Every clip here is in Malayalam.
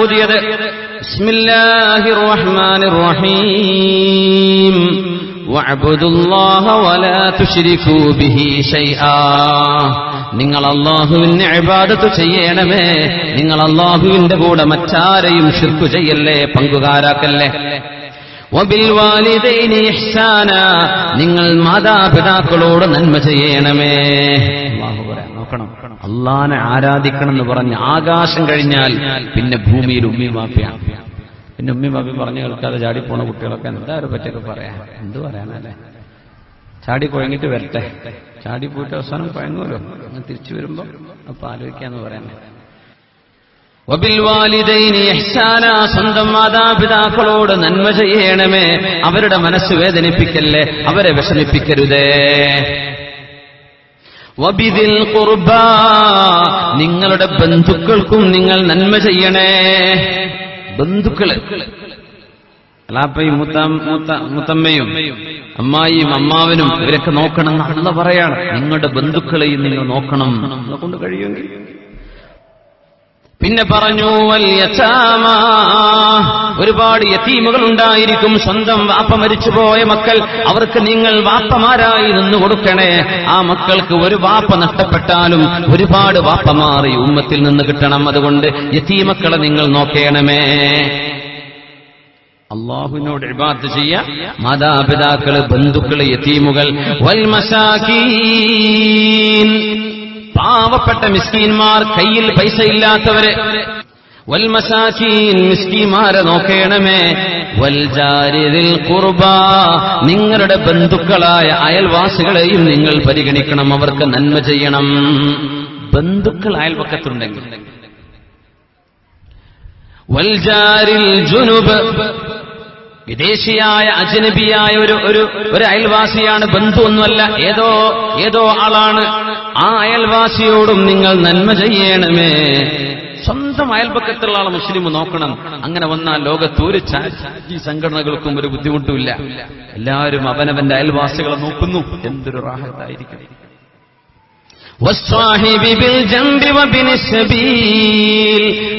ഓതിയത്. ബിസ്മില്ലാഹി റഹീം നിങ്ങൾ അള്ളാഹുവിന് ഇബാദത്ത് ചെയ്യണമേ. നിങ്ങൾ അള്ളാഹുവിന്റെ കൂടെ മറ്റാരെയും ഷിർക്കു ചെയ്യല്ലേ പങ്കുകാരാക്കല്ലേ? നിങ്ങൾ മാതാപിതാക്കളോട് നന്മ ചെയ്യണമേ. നോക്കണം. അള്ളാനെ ആരാധിക്കണം എന്ന് പറഞ്ഞ് ആകാശം കഴിഞ്ഞാൽ പിന്നെ ഭൂമിയിൽ ഉമ്മി മാപ്പിയ പിന്നെ ഉമ്മി മാപ്പി പറഞ്ഞു കേൾക്കാതെ ചാടിപ്പോണ കുട്ടികളൊക്കെ എന്താ ഒരു പറ്റിയൊക്കെ പറയാം? എന്ത് പറയാനല്ലേ? ചാടി കുഴങ്ങിട്ട് വരട്ടെ. ചാടി പോയിട്ട് അവസാനം കുഴങ്ങുമല്ലോ. അങ്ങനെ തിരിച്ചു വരുമ്പോ അപ്പൊ ആലോചിക്കാന്ന് പറയാനേ. സ്വന്തം മാതാപിതാക്കളോട് നന്മ ചെയ്യണമേ. അവരുടെ മനസ്സ് വേദനിപ്പിക്കല്ലേ? അവരെ വിഷമിപ്പിക്കരുതേ. വബിദിൽ കുർബ നിങ്ങളുടെ ബന്ധുക്കൾക്കും നിങ്ങൾ നന്മ ചെയ്യണേ. ബന്ധുക്കൾ. അലാപ്പയും മുത്ത മുത്ത മുത്തമ്മയും അമ്മായിയും അമ്മാവനും ഇവരൊക്കെ നോക്കണം എന്ന് പറയാണ്. നിങ്ങളുടെ ബന്ധുക്കളെയും നിങ്ങൾ നോക്കണം. കൊണ്ട് കഴിയുമെങ്കിൽ പിന്നെ പറഞ്ഞു ഒരുപാട് യത്തീമുകൾ ഉണ്ടായിരിക്കും. സ്വന്തം വാപ്പ മരിച്ചുപോയ മക്കൾ അവർക്ക് നിങ്ങൾ വാപ്പമാരായി നിന്ന് കൊടുക്കണേ. ആ മക്കൾക്ക് ഒരു വാപ്പ നഷ്ടപ്പെട്ടാലും ഒരുപാട് വാപ്പമാർ ഉമ്മത്തിൽ നിന്ന് കിട്ടണം. അതുകൊണ്ട് യത്തീമക്കളെ നിങ്ങൾ നോക്കേണമേ. അള്ളാഹുവിനോട് ഇബാദത്ത് ചെയ്യ. മാതാപിതാക്കൾ ബന്ധുക്കൾ യത്തീമുകൾ വൽ മസാകീൻ. പാവപ്പെട്ട മിസ്കീന്മാർ കയ്യിൽ പൈസ ഇല്ലാത്തവര് വൽ മസാകീൻ മിസ്കീമാരെ നോക്കേണമേ. വൽജാരിതിൽ കുർബ നിങ്ങളുടെ ബന്ധുക്കളായ അയൽവാസികളെയും നിങ്ങൾ പരിഗണിക്കണം. അവർക്ക് നന്മ ചെയ്യണം. ബന്ധുക്കൾ അയൽപക്കത്തുണ്ടെങ്കിൽ. വൽജാരിൽ ജുനുബ്. വിദേശിയായ അജനബിയായ ഒരു ഒരു ഒരു അയൽവാസിയാണ് ബന്ധു ഒന്നുമല്ല ഏതോ ഏതോ ആളാണ്. ആ അയൽവാസിയോടും നിങ്ങൾ നന്മ ചെയ്യണമേ. സ്വന്തം അയൽപക്കത്തുള്ള ആൾ മുസ്ലിം നോക്കണം. അങ്ങനെ വന്നാൽ ലോകത്ത് സംഘടനകൾക്കും ഒരു ബുദ്ധിമുട്ടുമില്ല. എല്ലാവരും അവനവന്റെ അയൽവാസികളെ നോക്കുന്നു. എന്തൊരു റാഹത്തായിരിക്കും.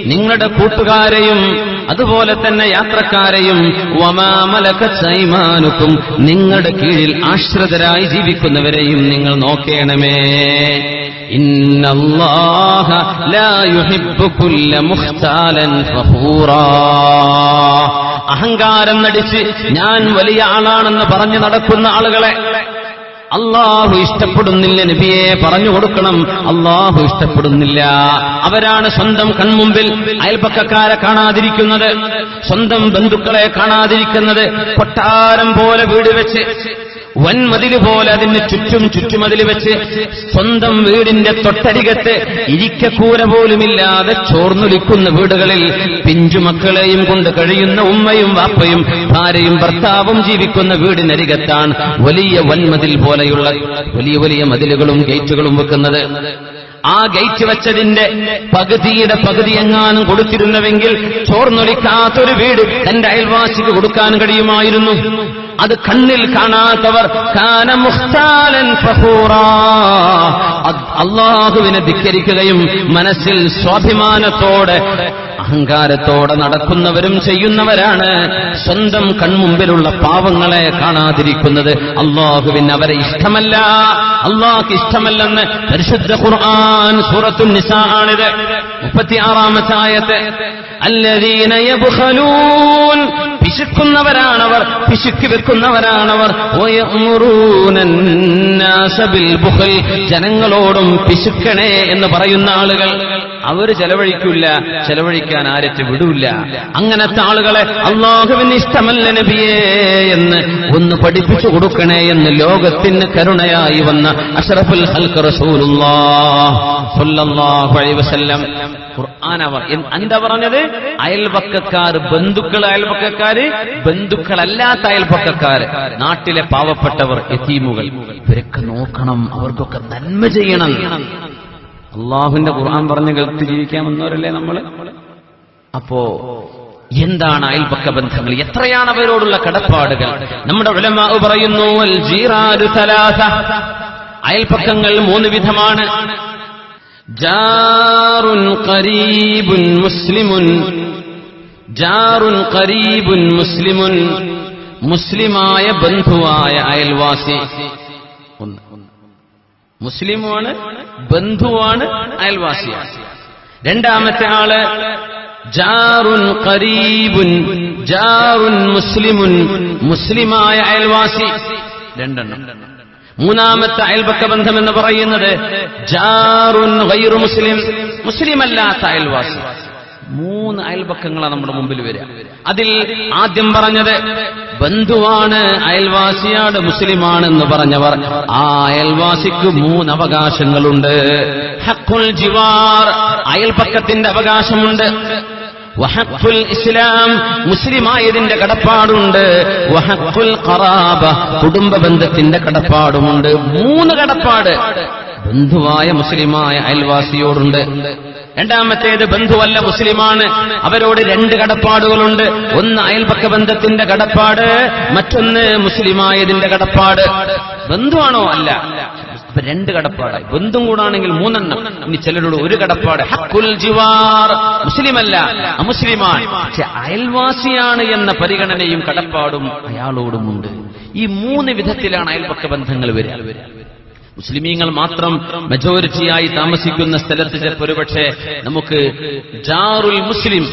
നിങ്ങളുടെ കൂട്ടുകാരെയും അതുപോലെ തന്നെ യാത്രക്കാരെയും വമാമലക്കൈമാനുക്കും നിങ്ങളുടെ കീഴിൽ ആശ്രിതരായി ജീവിക്കുന്നവരെയും നിങ്ങൾ നോക്കേണമേ. അഹങ്കാരം നടിച്ച് ഞാൻ വലിയ ആളാണെന്ന് പറഞ്ഞു നടക്കുന്ന ആളുകളെ അള്ളാഹു ഇഷ്ടപ്പെടുന്നില്ല നബിയെ പറഞ്ഞു കൊടുക്കണം. അള്ളാഹു ഇഷ്ടപ്പെടുന്നില്ല. അവരാണ് സ്വന്തം കൺമുമ്പിൽ അയൽപക്കക്കാരെ കാണാതിരിക്കുന്നത് സ്വന്തം ബന്ധുക്കളെ കാണാതിരിക്കുന്നത് കൊട്ടാരം പോലെ വീട് വെച്ച് വൻമതിൽ പോലെ അതിന് ചുറ്റും ചുറ്റുമതിൽ വെച്ച് സ്വന്തം വീടിന്റെ തൊട്ടരികത്ത് ഇരിക്കക്കൂര പോലുമില്ലാതെ ചോർന്നൊലിക്കുന്ന വീടുകളിൽ പിഞ്ചുമക്കളെയും കൊണ്ട് കഴിയുന്ന ഉമ്മയും വാപ്പയും ഭാര്യയും ഭർത്താവും ജീവിക്കുന്ന വീടിനരികത്താണ് വലിയ വൻമതിൽ പോലെയുള്ള വലിയ വലിയ മതിലുകളും ഗേറ്റുകളും വെക്കുന്നത്. ആ ഗേറ്റ് വെച്ചതിന്റെ പകുതിയുടെ പകുതി എങ്ങാനും കൊടുത്തിരുന്നുവെങ്കിൽ ചോർന്നൊലിക്കാത്തൊരു വീട് തന്റെ അയൽവാസിക്ക് കൊടുക്കാൻ കഴിയുമായിരുന്നു. അത് കണ്ണിൽ കാണാത്തവർ അള്ളാഹുവിനെ ധിക്കരിക്കുകയും മനസ്സിൽ സ്വാഭിമാനത്തോടെ അഹങ്കാരത്തോടെ നടക്കുന്നവരും ചെയ്യുന്നവരാണ്. സ്വന്തം കൺമുമ്പിലുള്ള പാവങ്ങളെ കാണാതിരിക്കുന്നത് അള്ളാഹുവിൻ അവരെ ഇഷ്ടമല്ല. അള്ളാഹ് ഇഷ്ടമല്ലെന്ന് പരിശുദ്ധ ഖുർആൻ സൂറത്തു നിസാണിത് മുപ്പത്തിയാറാമത്തെ അല്ലദീന യബ്ഖലൂൻ പിശുക്കുന്നവരാണവർ പിശുക്കി വെക്കുന്നവരാണവർ. ജനങ്ങളോടും പിശുക്കണേ എന്ന് പറയുന്ന ആളുകൾ. അവർ ചെലവഴിക്കില്ല ചെലവഴിക്കാൻ ആരറ്റ് വിടൂല. അങ്ങനത്തെ ആളുകളെ അള്ളാഹുവിന് ഇഷ്ടമല്ല നബിയേ എന്ന് ഒന്ന് പഠിപ്പിച്ചു കൊടുക്കണേ എന്ന് ലോകത്തിന് കരുണയായി വന്ന അഷറഫുൽ ഹൽക്ക് ഖുർആൻ അവർ എന്താ പറഞ്ഞത്? അയൽപക്കക്കാർ ബന്ധുക്കൾ അയൽപക്കക്കാര് ബന്ധുക്കളല്ലാത്ത അയൽപക്കക്കാര് നാട്ടിലെ പാവപ്പെട്ടവർ എത്തീമുകൾ. ഇവരൊക്കെ നോക്കണം അവർക്കൊക്കെ നന്മ ചെയ്യണം. അള്ളാഹുവിന്റെ ഖുർആൻ പറഞ്ഞ് കേൾത്ത് ജീവിക്കാമെന്നവരല്ലേ നമ്മൾ അപ്പോ എന്താണ് അയൽപക്ക ബന്ധങ്ങൾ? എത്രയാണ് അവരോടുള്ള കടപ്പാടുകൾ? നമ്മുടെ ഉലമാ പറയുന്നു. അയൽപക്കങ്ങൾ മൂന്ന് വിധമാണ്. ജാറുൻ ഖരീബുൻ മുസ്ലിമുൻ. ജാറുൻ ഖരീബുൻ മുസ്ലിമുൻ. മുസ്ലിമായ ബന്ധുവായ അയൽവാസി. ഒന്ന്. മുസ്ലിമുമാണ് ബന്ധുവാണ് അയൽവാസിയാണ് രണ്ടാമത്തെ ആൾ ജാറുൻ കരീബുൻ ജാറുൻ മുസ്ലിമുൻ മുസ്ലിമായ അയൽവാസി. രണ്ടെണ്ണം. മൂന്നാമത്തെ അയൽപക്ക ബന്ധം എന്ന് പറയുന്നത് ജാറുൻ ഗൈറു മുസ്ലിം മുസ്ലിമല്ലാത്ത അയൽവാസി. മൂന്ന് അയൽപക്കങ്ങളാണ് നമ്മുടെ മുമ്പിൽ വരിക. അതിൽ ആദ്യം പറഞ്ഞത് ബന്ധുവാണ് അയൽവാസിയാണ് മുസ്ലിമാണെന്ന് പറഞ്ഞവർ. ആ അയൽവാസിക്ക് മൂന്ന് അവകാശങ്ങളുണ്ട്. ഹക്കുൽ ജിവാർ അയൽപക്കത്തിന്റെ അവകാശമുണ്ട്. വഹക്കുൽ ഇസ്ലാം മുസ്ലിമായതിന്റെ കടപ്പാടുണ്ട്. വഹക്കുൽ ഖറാബ കുടുംബ ബന്ധത്തിന്റെ കടപ്പാടുമുണ്ട്. മൂന്ന് കടപ്പാട്. ബന്ധുവായ മുസ്ലിമായ അയൽവാസിയോടുണ്ട്. രണ്ടാമത്തേത് ബന്ധുവല്ല മുസ്ലിമാണ്. അവരോട് രണ്ട് കടപ്പാടുകളുണ്ട്. ഒന്ന് അയൽപക്ക ബന്ധത്തിന്റെ കടപ്പാട് മറ്റൊന്ന് മുസ്ലിമായതിന്റെ കടപ്പാട്. ബന്ധുവാണോ? അല്ല. അപ്പൊ രണ്ട് കടപ്പാട് ബന്ധും കൂടാണെങ്കിൽ മൂന്നെണ്ണം. ഇനി ചിലരോട് ഒരു കടപ്പാട്. ഹക്കുൽ ജിവാർ. മുസ്ലിമല്ല അമുസ്ലിമാണ് പക്ഷെ അയൽവാസിയാണ് എന്ന പരിഗണനയും കടപ്പാടും അയാളോടുമുണ്ട്. ഈ മൂന്ന് വിധത്തിലാണ് അയൽപക്ക ബന്ധങ്ങൾ വരിക. മുസ്ലിമീങ്ങൾ മാത്രം മെജോറിറ്റിയായി താമസിക്കുന്ന സ്ഥലത്ത് ചിലപ്പോൾ ഒരുപക്ഷെ നമുക്ക് ജാറുൽ മുസ്ലിം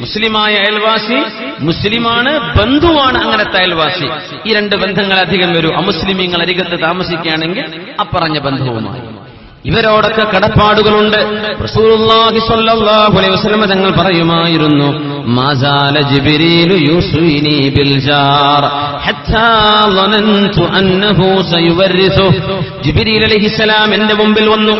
മുസ്ലിമായ അയൽവാസി മുസ്ലിമാണ് ബന്ധുവാണ് അങ്ങനത്തെ അയൽവാസി. ഈ രണ്ട് ബന്ധങ്ങൾ അധികം വരും. അമുസ്ലിമീങ്ങൾ അരികത്ത് താമസിക്കുകയാണെങ്കിൽ അപ്പറഞ്ഞ ബന്ധവുമായി. ഇവരോടൊക്കെ കടപ്പാടുകളുണ്ട്. തങ്ങൾ പറയുമായിരുന്നു മാസാല ഹത്താ ജിബ്രീൽ അലഹിസലാം എന്റെ മുമ്പിൽ വന്നു.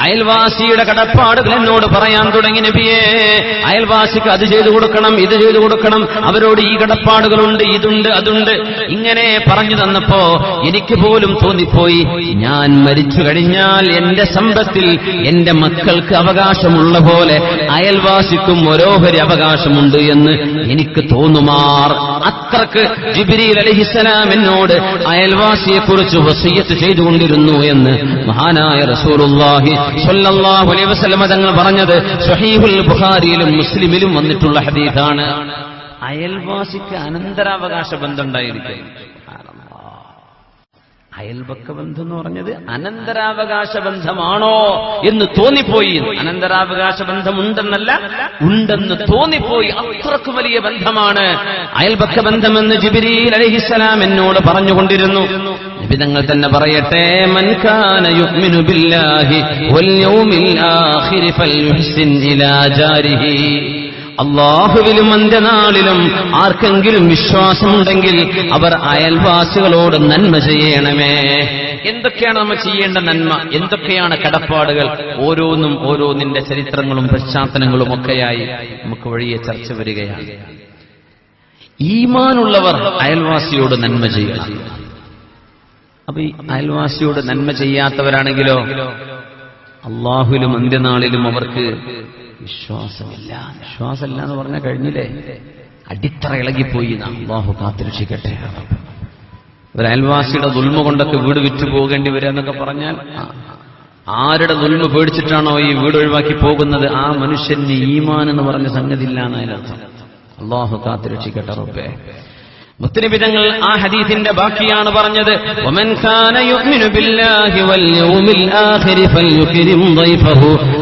അയൽവാസിയുടെ കടപ്പാടുകൾ എന്നോട് പറയാൻ തുടങ്ങി നബിയേ. അയൽവാസിക്ക് അത് ചെയ്തു കൊടുക്കണം ഇത് ചെയ്തു കൊടുക്കണം. അവരോട് ഈ കടപ്പാടുകളുണ്ട് ഇതുണ്ട് അതുണ്ട്. ഇങ്ങനെ പറഞ്ഞു തന്നപ്പോ എനിക്ക് പോലും തോന്നിപ്പോയി. ഞാൻ മരിച്ചു കഴിഞ്ഞാൽ എന്റെ സമ്പത്തിൽ എന്റെ മക്കൾക്ക് അവകാശമുള്ള പോലെ അയൽവാസിക്കും ഓരോഹരി അവകാശമുണ്ട് എന്ന് എനിക്ക് തോന്നുമാർ. അത്രയ്ക്ക് ജിബിരിൽ അലഹിസലാം എന്നോട് അയൽവാസിയെക്കുറിച്ച് വസീയത്ത് ചെയ്തുകൊണ്ടിരുന്നു. എന്ന് മഹാനായ റസൂലുള്ളാഹി സ്വല്ലല്ലാഹു അലൈഹി വസല്ലമ തങ്ങൾ പറഞ്ഞത് സ്വഹീഹുൽ ബുഖാരിയിലും മുസ്ലിമിലും വന്നിട്ടുള്ള ഹദീസാണ്. അയൽവാസിക്ക് അനന്തരാവകാശ ബന്ധം ഉണ്ടായിരിക്കും അയൽപക്ക ബന്ധം എന്ന് പറഞ്ഞത് അനന്തരാവകാശ ബന്ധമാണോ എന്ന് തോന്നിപ്പോയി. അനന്തരാവകാശ ബന്ധമുണ്ടെന്നല്ല ഉണ്ടെന്ന് തോന്നിപ്പോയി. അത്രയ്ക്ക് വലിയ ബന്ധമാണ്. അയൽപക്ക ബന്ധമെന്ന് ജിബിരി അലഹിസ്സലാം എന്നോട് പറഞ്ഞുകൊണ്ടിരുന്നു. നിബിതങ്ങൾ തന്നെ പറയട്ടെ. മൻകാന ബില്ലാഹി വൽ യൗമിൽ ആഖിരി അള്ളാഹുവിലും അന്ത്യനാളിലും ആർക്കെങ്കിലും വിശ്വാസമുണ്ടെങ്കിൽ അവർ അയൽവാസികളോട് നന്മ ചെയ്യണമേ. എന്തൊക്കെയാണ് നമ്മൾ ചെയ്യേണ്ട നന്മ? എന്തൊക്കെയാണ് കടപ്പാടുകൾ? ഓരോന്നും ഓരോന്നിന്റെ ചരിത്രങ്ങളും പശ്ചാത്തലങ്ങളും ഒക്കെയായി നമുക്ക് വഴിയെ ചർച്ച വരികയാണ്. ഈമാനുള്ളവർ അയൽവാസിയോട് നന്മ ചെയ്യണം. അപ്പൊ ഈ അയൽവാസിയോട് നന്മ ചെയ്യാത്തവരാണെങ്കിലോ അള്ളാഹുലും അന്ത്യനാളിലും അവർക്ക് വിശ്വാസമില്ല. വിശ്വാസമില്ല എന്ന് പറഞ്ഞാൽ കഴിഞ്ഞില്ലേ? അടിത്തറ ഇളകിപ്പോയി അള്ളാഹു കാത്തിരക്ഷിക്കട്ടെ. ഒരു അയൽവാസിയുടെ ദുൽമ കൊണ്ടൊക്കെ വീട് വിറ്റു പോകേണ്ടി വരിക എന്നൊക്കെ പറഞ്ഞാൽ ആരുടെ ദുൽമ പേടിച്ചിട്ടാണോ ഈ വീട് ഒഴിവാക്കി പോകുന്നത്? ആ മനുഷ്യന് ഈമാൻ എന്ന് പറഞ്ഞ സംഗതി ഇല്ല എന്നതിനർത്ഥം അള്ളാഹു കാത്തിരക്ഷിക്കട്ടെ റബ്ബേ. മുത്തരബിതങ്ങൾ ആ ഹദീസിന്റെ ബാക്കിയാണ് പറഞ്ഞത്.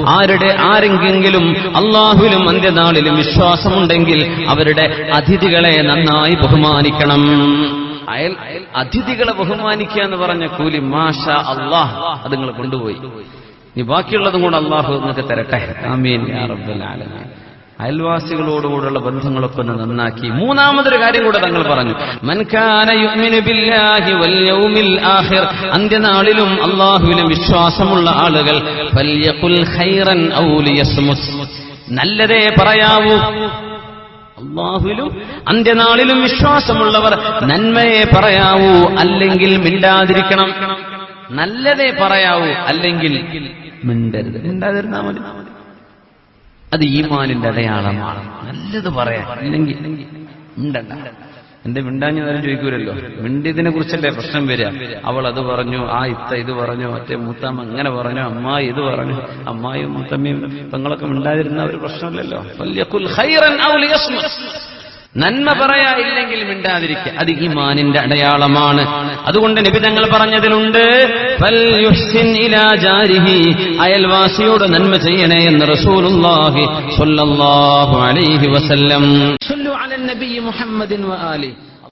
ആരുടെ ആരെങ്കിലും അള്ളാഹുലും അന്ത്യനാളിലും വിശ്വാസമുണ്ടെങ്കിൽ അവരുടെ അതിഥികളെ നന്നായി ബഹുമാനിക്കണം. അയൽ അതിഥികളെ ബഹുമാനിക്കുക എന്ന് പറഞ്ഞ കൂലി മാഷ അള്ളാഹ് അത് നിങ്ങൾ കൊണ്ടുപോയി. ഇനി ബാക്കിയുള്ളതും കൂടെ അള്ളാഹു നിങ്ങൾക്ക് തരട്ടെ. ആമീൻ. അയൽവാസികളോടുകൂടെയുള്ള ബന്ധങ്ങളൊക്കെ ഒന്ന് നന്നാക്കി. മൂന്നാമതൊരു കാര്യം കൂടെ തങ്ങൾ പറഞ്ഞു. അന്ത്യനാളിലും അള്ളാഹുവിലും വിശ്വാസമുള്ള ആളുകൾ. നല്ലതേ പറയാവൂ. അള്ളാഹുലും അന്ത്യനാളിലും വിശ്വാസമുള്ളവർ നന്മയെ പറയാവൂ. അല്ലെങ്കിൽ മിണ്ടാതിരിക്കണം. നല്ലതേ പറയാവൂ. അല്ലെങ്കിൽ മിണ്ടരുത്. മിണ്ടാതിരുന്നാ മതി. അത് ഈമാനിന്റെ അടയാളമാണ് നല്ലത് പറയാം ഉണ്ടല്ല എന്റെ മിണ്ടാഞ്ഞ നേരം ചോദിക്കൂലല്ലോ. മിണ്ടിയതിനെ കുറിച്ചല്ലേ പ്രശ്നം വരിക. അവൾ അത് പറഞ്ഞു ആ ഇത്ത ഇത് പറഞ്ഞു മറ്റേ മൂത്താമ്മ അങ്ങനെ പറഞ്ഞു അമ്മായി ഇത് പറഞ്ഞു അമ്മായും മൂത്തമ്മയും പെങ്ങളൊക്കെ മിണ്ടാതിരുന്ന ഒരു പ്രശ്നമില്ലല്ലോ. നന്മ പറയാ ഇല്ലെങ്കിൽ മിണ്ടാതിരിക്കുക. അത് ഈമാനിന്റെ അടയാളമാണ്. അതുകൊണ്ട് നിബിതങ്ങൾ പറഞ്ഞതിലുണ്ട്. അയൽവാസിയോട് നന്മ ചെയ്യണേ എന്ന് റസൂലുള്ളാഹി സ്വല്ലല്ലാഹു അലൈഹി വസല്ലം.